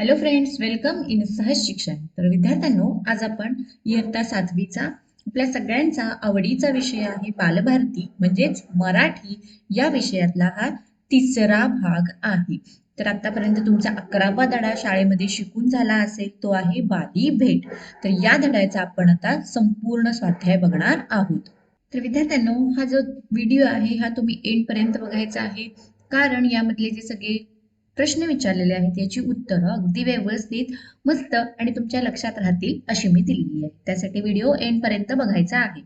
Hello friends welcome in सहज शिक्षण तर विद्यार्थ्यांनो आज आपण इयत्ता सातवीचा आपल्या सगळ्यांचा आवडीचा विषय आहे बालभारती म्हणजेच मराठी या विषयातला हा तिसरा भाग आहे. तर आतापर्यंत तुमचा अकरावा धडा शाळेमध्ये शिकून झाला असेल तो आहे बाली भेट. तर या धड्याचा आपण आता संपूर्ण स्वाध्याय बघणार आहोत. तर विद्यार्थ्यांनो हा जो व्हिडिओ आहे हा तुम्ही एंड पर्यंत बघायचा आहे. कारण यामधले जे सगळे प्रश्न विचारलेले आहेत. याची उत्तरं अगदी व्यवस्थित मस्त आणि तुमच्या लक्षात राहतील अशी मी दिलेली आहे. त्यासाठी व्हिडिओ एंड पर्यंत बघायचा आहे.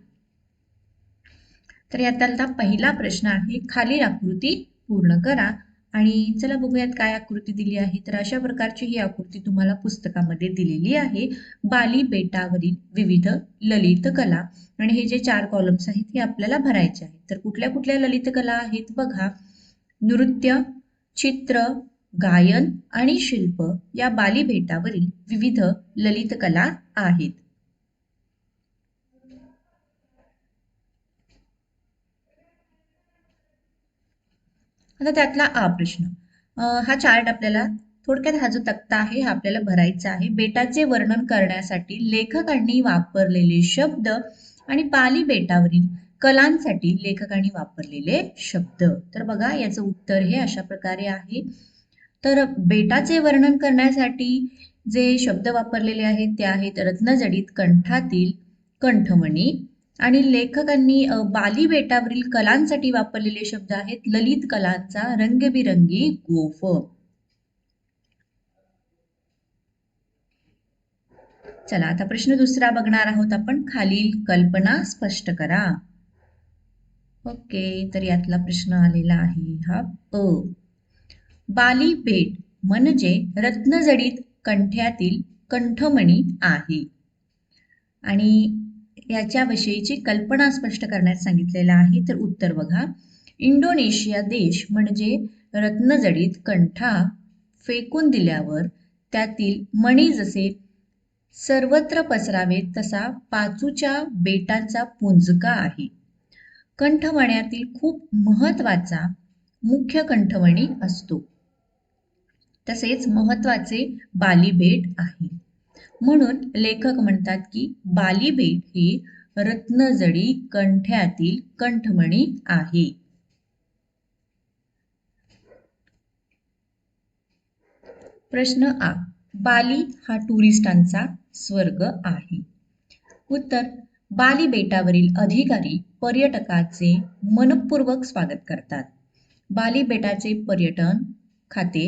तर यातला पहिला प्रश्न आहे खालील आकृती पूर्ण करा आणि चला बघूयात काय आकृती दिली आहे. तर अशा प्रकारची ही आकृती तुम्हाला पुस्तकामध्ये दिलेली आहे. बाली बेटावरील विविध ललित कला. आणि हे जे चार कॉलम्स आहेत हे आपल्याला भरायचे आहेत. तर कुठल्या कुठल्या ललित कला आहेत बघा. नृत्य चित्र गायन आणि शिल्प या बाली बेटावरील विविध ललित कला आहेत. आता त्यातला आ प्रश्न. हा चार्ट आपल्याला थोडक्यात हा जो तक्ता आहे हा आपल्याला भरायचा आहे. बेटाचे वर्णन करण्यासाठी लेखकांनी वापरलेले शब्द आणि बाली बेटावरील कलांसाठी लेखकांनी वापरलेले शब्द. तर बघा याचं उत्तर हे अशा प्रकारे आहे. तर बेटाचे वर्णन करण्यासाठी जे शब्द वापरलेले आहेत ते आहेत रत्नजडीत कंठातील कंठमणी. आणि लेखकांनी बाली बेटावरील कलांसाठी वापरलेले शब्द आहेत ललित कलांचा रंगबिरंगी गोफ. चला आता प्रश्न दुसरा बघणार आहोत आपण. खालील कल्पना स्पष्ट करा. ओके तर यातला प्रश्न आलेला आहे हा. अ. बाली भेट म्हणजे रत्नजडीत कंठ्यातील कंठमणी आहे. आणि याच्याविषयीची कल्पना स्पष्ट करण्यास सांगितलेलं आहे. तर उत्तर बघा. इंडोनेशिया देश म्हणजे रत्नजडीत कंठा फेकून दिल्यावर त्यातील मणी जसे सर्वत्र पसरावेत तसा पाचूच्या बेटांचा पुंजका आहे. कंठमण्यातील खूप महत्त्वाचा मुख्य कंठमणी असतो. तसेच महत्त्वाचे बालीबेट आहे. म्हणून लेखक म्हणतात की बालीबेट ही रत्नजडी कंठ्यातील कंठमणी आहे. प्रश्न आ. बाली हा टुरिस्टांचा स्वर्ग आहे. उत्तर. बाली बेटावरील अधिकारी पर्यटकाचे मनपूर्वक स्वागत करतात. बाली बेटाचे पर्यटन खाते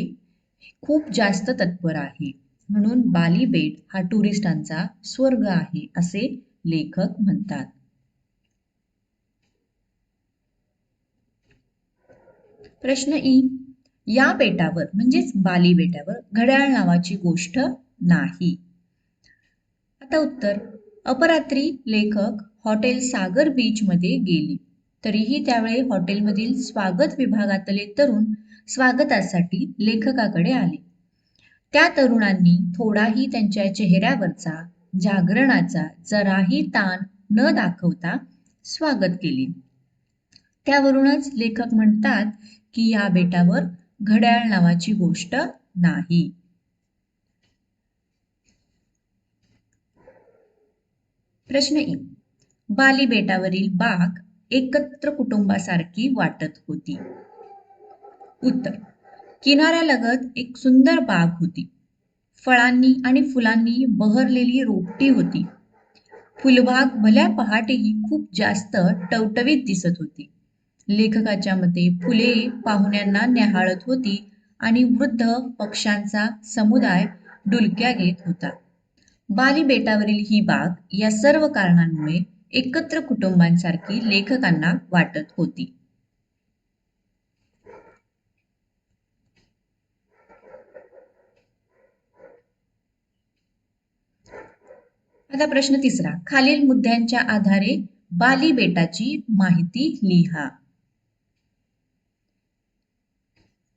खूप जास्त तत्पर आहे. म्हणून बाली बेट हा टुरिस्टांचा स्वर्ग आहे असे लेखक म्हणतात. प्रश्न ई. या बेटावर म्हणजेच बाली बेटावर घड्याळ नावाची गोष्ट नाही. आता उत्तर. अपरात्री लेखक हॉटेल सागर बीच मध्ये गेली. तरीही त्यावेळी हॉटेलमधील स्वागत विभागातले तरुण स्वागतासाठी लेखकाकडे आले. त्या तरुणांनी थोडाही त्यांच्या चेहऱ्यावरचा जागरणाचा जराही ताण न दाखवता स्वागत केले. त्यावरूनच लेखक म्हणतात की या बेटावर घड्याळ नावाची गोष्ट नाही. प्रश्न एक बाली बेटावरील बाग एकत्र कुटुंबासारखी वाटत होती. उत्तर. किनाऱ्यालगत एक सुंदर बाग होती. फळांनी आणि फुलांनी बहरलेली रोपटी होती. फुलबाग भल्या पहाटेही खूप जास्त टवटवीत दिसत होती. लेखकाच्या मते फुले पाहुण्यांना न्याहाळत होती आणि वृद्ध पक्ष्यांचा समुदाय डुलक्या घेत होता. बाली बेटावरील ही बाग या सर्व कारणांमुळे एकत्र कुटुंबांसारखी लेखकांना वाटत होती. आता प्रश्न तिसरा. खालील मुद्द्यांच्या आधारे बाली बेटाची माहिती लिहा.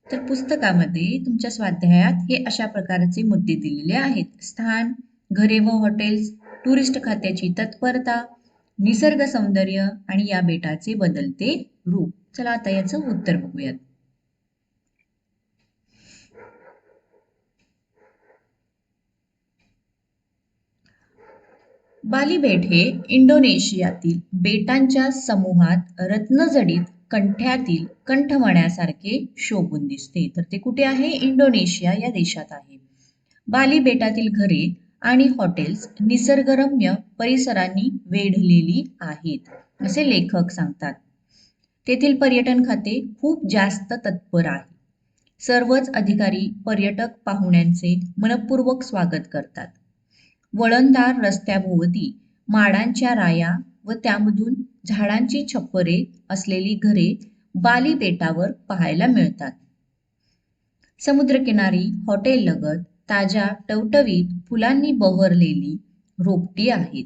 तर पुस्तकामध्ये तुमच्या स्वाध्यायात हे अशा प्रकारचे मुद्दे दिलेले आहेत. स्थान घरे व हॉटेल्स टुरिस्ट खात्याची तत्परता निसर्ग सौंदर्य आणि या बेटाचे बदलते रूप. चला आता याचं उत्तर बघूयात. बाली बेट हे इंडोनेशियातील बेटांच्या समूहात रत्नजडीत कंठ्यातील कंठमण्यासारखे शोभून दिसते. तर ते कुठे आहे? इंडोनेशिया या देशात आहे. बाली बेटातील घरे आणि हॉटेल्स निसर्गरम्य परिसरांनी वेढलेली आहेत असे लेखक सांगतात. तेथील पर्यटन खाते खूप जास्त तत्पर आहे. सर्वच अधिकारी पर्यटक पाहुण्यांचे मनपूर्वक स्वागत करतात. वळणदार रस्त्याभोवती माडांच्या राया व त्यामधून झाडांची छप्परे असलेली घरे बाली बेटावर पाहायला मिळतात. समुद्रकिनारी हॉटेल लगत ताज्या टवटवीत फुलांनी बहरलेली रोपटी आहेत.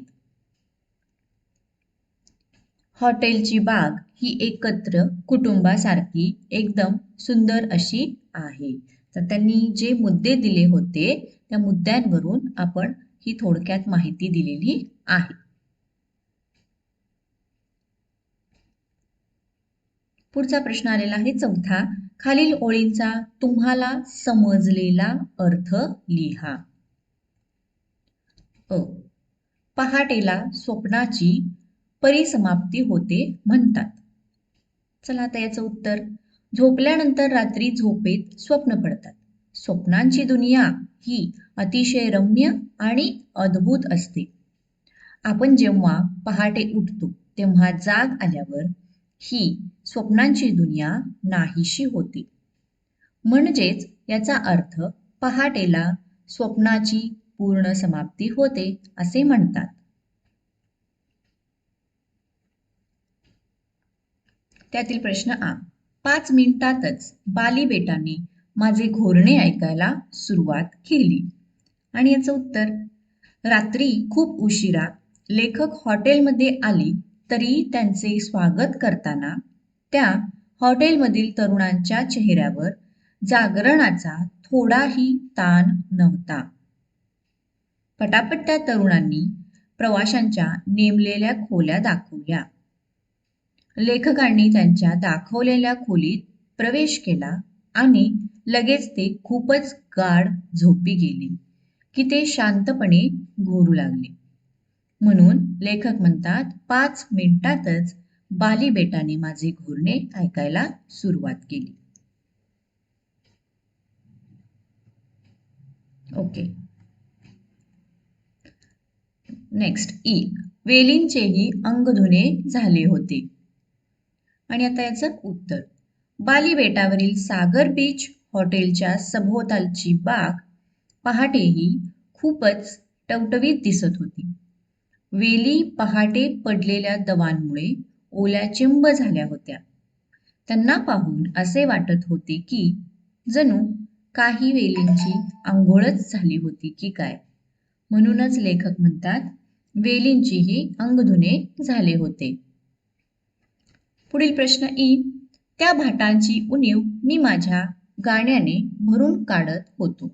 हॉटेलची बाग ही एकत्र कुटुंबासारखी एकदम सुंदर अशी आहे. तर त्यांनी जे मुद्दे दिले होते त्या मुद्द्यांवरून आपण ही थोडक्यात माहिती दिलेली आहे. पुढचा प्रश्न आलेला आहे चौथा खालील ओळींचा तुम्हाला समजलेला अर्थ लिहा. अ. पहाटेला स्वप्नाची परिसमाप्ती होते म्हणतात. चला आता याचं उत्तर. झोपल्यानंतर रात्री झोपेत स्वप्न पडतात. स्वप्नांची दुनिया ही अतिशय रम्य आणि अद्भुत असते. आपण जेव्हा पहाटे उठतो तेव्हा जाग आल्यावर ही स्वप्नांची दुनिया नाहीशी होते. म्हणजेच याचा अर्थ पहाटेला स्वप्नाची पूर्ण समाप्ती होते असे म्हणतात. त्यातील प्रश्न आ. पाच मिनिटातच बाली बेटाने माझे घोरणे ऐकायला सुरुवात केली. आणि याचं उत्तर रात्री खूप उशिरा लेखक हॉटेलमध्ये आली तरी त्यांचे स्वागत करताना त्या हॉटेलमधील तरुणांच्या चेहऱ्यावर जागरणाचा थोडाही ताण नव्हता. पटापट त्या तरुणांनी प्रवाशांच्या नेमलेल्या खोल्या दाखवल्या. लेखकांनी त्यांच्या दाखवलेल्या खोलीत प्रवेश केला आणि लगेच ते खूपच गाढ झोपी गेली. की ते शांतपणे घोरू लागले. म्हणून लेखक म्हणतात पाच मिनिटातच बाली बेटाने माझे घोरणे ऐकायला सुरुवात केली. ओके. Next E. वेलींचेही अंगधुने झाले होते. आणि आता याचं उत्तर. बाली बेटावरील सागर बीच हॉटेलच्या सभोवतालची बाग पहाटेही खूपच टवटवीत दिसत होती. वेली पहाटे पडलेल्या दवांमुळे ओल्याचिंब झाल्या होत्या. त्यांना पाहून असे वाटत होते की जणू काही वेलींची आंघोळच झाली होती की काय म्हणूनच लेखक म्हणतात वेलींचीही अंगधुने झाले होते पुढील प्रश्न ई त्या भाटांची उणीव मी माझ्या गाण्याने भरून काढत होतो.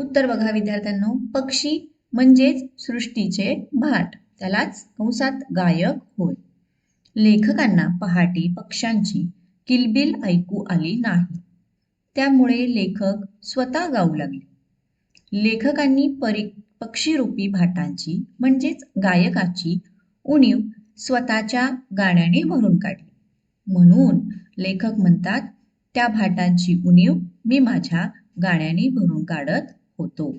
उत्तर बघा विद्यार्थ्यांनो. पक्षी म्हणजेच सृष्टीचे भाट. त्यालाच कंसात गायक होय. लेखकांना पहाटे पक्ष्यांची किलबिल ऐकू आली नाही. त्यामुळे लेखक स्वतः गाऊ लागले. लेखकांनी परी पक्षीरूपी भाटांची म्हणजेच गायकाची उणीव स्वतःच्या गाण्याने भरून काढली. म्हणून लेखक म्हणतात त्या भाटांची उणीव मी माझ्या गाण्याने भरून काढत होतो.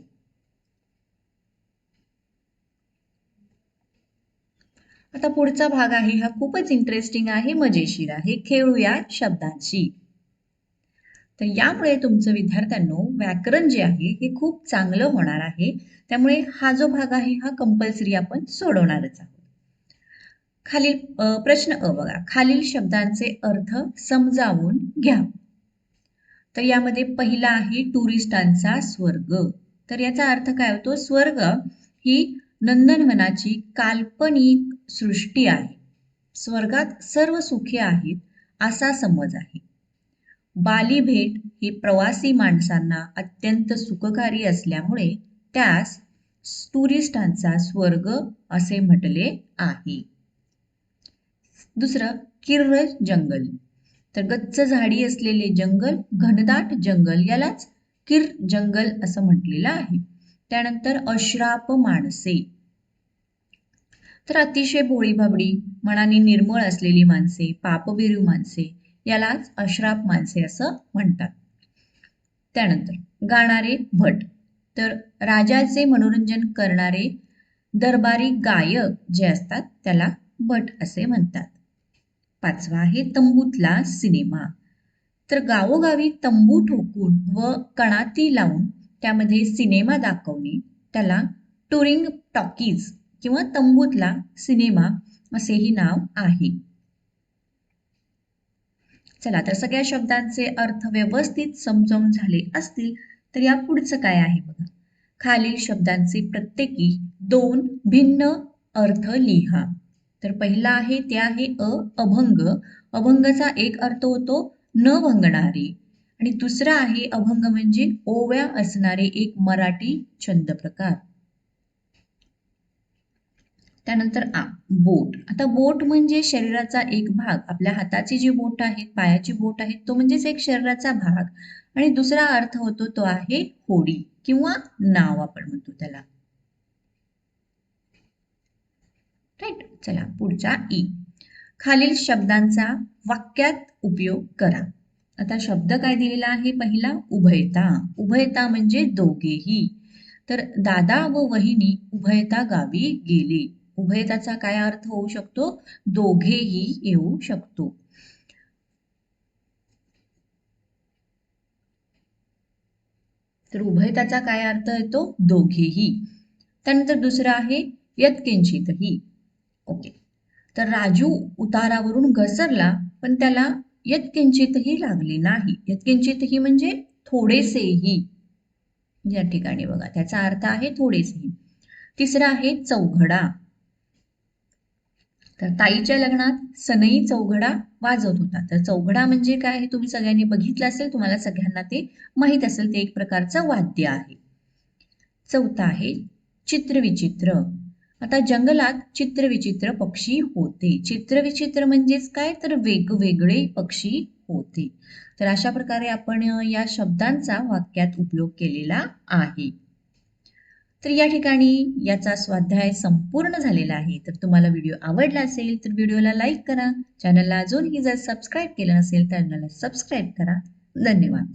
आता पुढचा भाग आहे हा खूपच इंटरेस्टिंग आहे मजेशीर आहे. खेळूया शब्दांशी. तर यामुळे तुमचं विद्यार्थ्यांनो व्याकरण जे आहे हे खूप चांगलं होणार आहे. त्यामुळे हा जो भाग आहे हा कंपल्सरी आपण सोडवणारच आहोत. खालील प्रश्न अ बघा. खालील शब्दांचे अर्थ समजावून घ्या. तर यामध्ये पहिला आहे टुरिस्टांचा स्वर्ग. तर याचा अर्थ काय होतो? स्वर्ग ही नंदनवनाची काल्पनिक सृष्टी आहे. स्वर्गात सर्व सुखे आहेत असा समज आहे. बाली भेट ही प्रवासी माणसांना अत्यंत सुखकारी असल्यामुळे त्यास टुरिस्टांचा स्वर्ग असे म्हटले आहे. दुसरं किर्र जंगल. तर गच्च झाडी असलेले जंगल घनदाट जंगल यालाच किर जंगल असं म्हटलेलं आहे. त्यानंतर अश्राप माणसे. तर अतिशय भोळी भाबडी मनाने निर्मळ असलेली माणसे पापबिरू माणसे यालाच अश्राप माणसे असं म्हणतात. त्यानंतर गाणारे भट. तर राजाचे मनोरंजन करणारे दरबारी गायक जे असतात त्याला भट असे म्हणतात. पाचवा आहे तंबूतला सिनेमा. तर गावोगावी तंबू ठोकून व कणाती लावून त्यामध्ये सिनेमा दाखवणे त्याला टुरिंग टॉकीज किंवा तंबूतला सिनेमा असेही नाव आहे. चला तर सगळ्या शब्दांचे अर्थ व्यवस्थित समजावून झाले असतील तर या पुढचं काय आहे बघा. खालील शब्दांचे प्रत्येकी दोन भिन्न अर्थ लिहा. तर पहिला आहे ते आहे अ अभंग. अभंगाचा एक अर्थ होतो न भंगणारे. आणि दुसरा आहे अभंग म्हणजे ओव्या असणारे एक मराठी छंद प्रकार. त्यानंतर आ बोट. आता बोट म्हणजे शरीराचा एक भाग. आपल्या हाताची जी बोट आहेत पायाची बोट आहे तो म्हणजेच एक शरीराचा भाग. आणि दुसरा अर्थ होतो तो आहे होडी किंवा नाव आपण म्हणतो त्याला. राईट चला पुढचा ई खालील शब्दांचा वाक्यात उपयोग करा. आता शब्द काय दिलेला आहे? पहिला उभयता. उभयता म्हणजे दोघेही. तर दादा व वहिनी उभयता गावी गेले. उभयताचा काय अर्थ होऊ शकतो? दोघेही येऊ शकतो. तर उभयताचा काय अर्थ येतो? दोघेही. त्यानंतर दुसरा आहे यत्किंचितही. ओके. तर राजू उतारावरून घसरला पण त्याला यत्किंचितही लागले नाही. यत्किंचितही म्हणजे थोडेसेही. या ठिकाणी बघा त्याचा अर्थ आहे थोडेसेही. तिसरा आहे चौघडा. तर ताईच्या लग्नात सनई चौघडा वाजवत होता. तर चौघडा म्हणजे काय हे तुम्ही सगळ्यांनी बघितलं असेल तुम्हाला सगळ्यांना ते माहीत असेल ते एक प्रकारचं वाद्य आहे. चौथा आहे चित्रविचित्र. आता जंगलात चित्रविचित्र पक्षी होते. चित्रविचित्र म्हणजेच काय? तर वेगवेगळे पक्षी होते. तर अशा प्रकारे आपण या शब्दांचा वाक्यात उपयोग केलेला आहे. तर या ठिकाणी याचा स्वाध्याय संपूर्ण झालेला आहे. तर तुम्हाला व्हिडिओ आवडला असेल तर व्हिडिओला लाईक करा. चॅनलला अजूनही जर सबस्क्राईब केलं नसेल तर चॅनलला सबस्क्राईब करा. धन्यवाद.